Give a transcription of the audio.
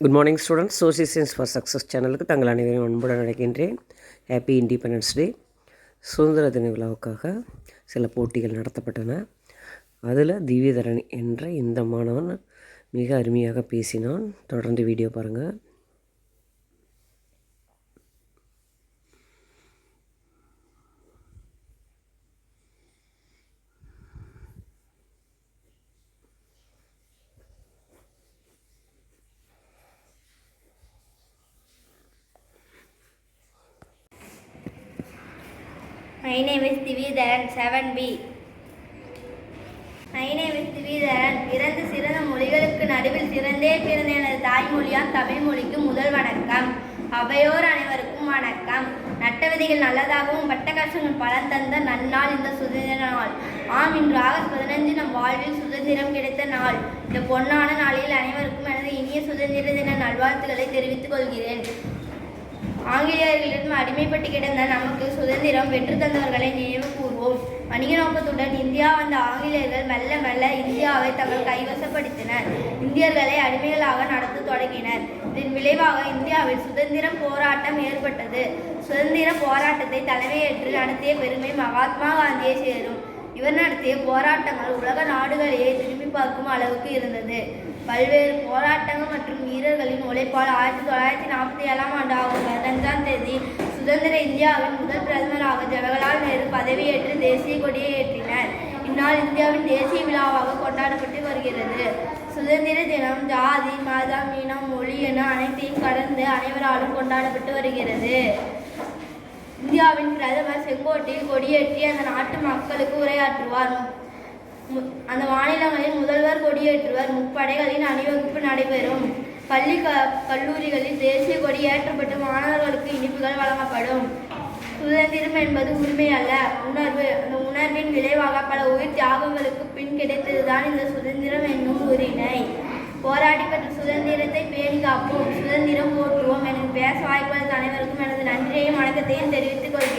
Good morning students social science for success சேனலுக்கு தங்கள் அனைவரையும் அன்புடன் அழைக்கின்றேன். ஹாப்பி இண்டிபெண்டன்ஸ் டே சுதந்திர தின விழாவுக்காக சில போட்டிகள் நடத்தப்பட்டன. அதில் திவ்யதரன் என்ற இந்த மாணவன் மிக அருமையாக பேசினான். தொடர்ந்து வீடியோ பாருங்கள் My name is Divitharan, 7B. My name is Divitharan. இரண்டு சிறந்த மொழிகளுக்கு நடுவில் சிறந்தே பிறந்த எனது தாய்மொழியாம் தமிழ் மொழிக்கு முதல் வணக்கம். அவையோர் அனைவருக்கும் வணக்கம். நட்ட விதைகள் நல்லதாகவும் பட்ட கஷ்டங்கள் பலன் தந்த நன்னாள் இந்த சுதந்திர நாள். ஆம் இன்று ஆகஸ்ட் பதினஞ்சு நம் வாழ்வில் சுதந்திரம் கிடைத்த நாள். இந்த பொன்னான நாளில் அனைவருக்கும் எனது இனிய சுதந்திர தின நல்வாழ்த்துக்களை தெரிவித்துக் கொள்கிறேன். ஆங்கிலேயர்களிடம் அடிமைப்பட்டு கிடந்த நமக்கு சுதந்திரம் பெற்று தந்தவர்களை நினைவு கூர்வோம். வணிக நோக்கத்துடன் இந்தியா வந்த ஆங்கிலேயர்கள் மெல்ல மெல்ல இந்தியாவை தங்கள் கைவசப்படுத்தினர். இந்தியர்களை அடிமைகளாக நடத்த தொடங்கினர். இதன் விளைவாக இந்தியாவில் சுதந்திரம் போராட்டம் ஏற்பட்டது. சுதந்திர போராட்டத்தை தலைமையேற்று நடத்திய பெருமை மகாத்மா காந்தியை சேரும். இவர் நடத்திய போராட்டங்கள் உலக நாடுகளையே திரும்பி பார்க்கும் அளவுக்கு இருந்தது. பல்வேறு போராட்டங்கள் மற்றும் வீரர்களின் உழைப்பால் ஆயிரத்தி தொள்ளாயிரத்தி நாற்பத்தி ஏழாம் ஆண்டு ஆகஸ்ட் பதினஞ்சாம் தேதி சுதந்திர இந்தியாவின் முதல் பிரதமராக ஜவஹர்லால் நேரு பதவியேற்று தேசிய கொடியை ஏற்றினார். இந்நாள் இந்தியாவின் தேசிய விழாவாக கொண்டாடப்பட்டு வருகிறது. சுதந்திர தினம் ஜாதி மதம் இனம் மொழி என அனைத்தையும் கடந்து அனைவராலும் கொண்டாடப்பட்டு வருகிறது. இந்தியாவின் பிரதமர் செங்கோட்டையில் கொடியேற்றி அந்த நாட்டு மக்களுக்கு உரையாற்றுவார். அந்த மாநிலங்களில் முதல்வர் கொடியேற்றுவர். முப்படைகளின் அணிவகுப்பு நடைபெறும். பள்ளி க கல்லூரிகளில் தேசிய கொடி ஏற்றப்பட்டு மாணவர்களுக்கு இனிப்புகள் வழங்கப்படும். சுதந்திரம் என்பது உரிமை அல்ல உணர்வு அந்த உணர்வின் விளைவாக பல உயிர் தியாகங்களுக்கு பின் கிடைத்ததுதான் இந்த சுதந்திரம் என்னும் உரிமை. போராடி பெற்ற சுதந்திரத்தை பேணி காப்போம் சுதந்திரம் போற்றுவோம் எனக்கு பேச வாய்ப்பளித்த தலைவர் எனது தெரிவித்துக் கொள்கிறேன்.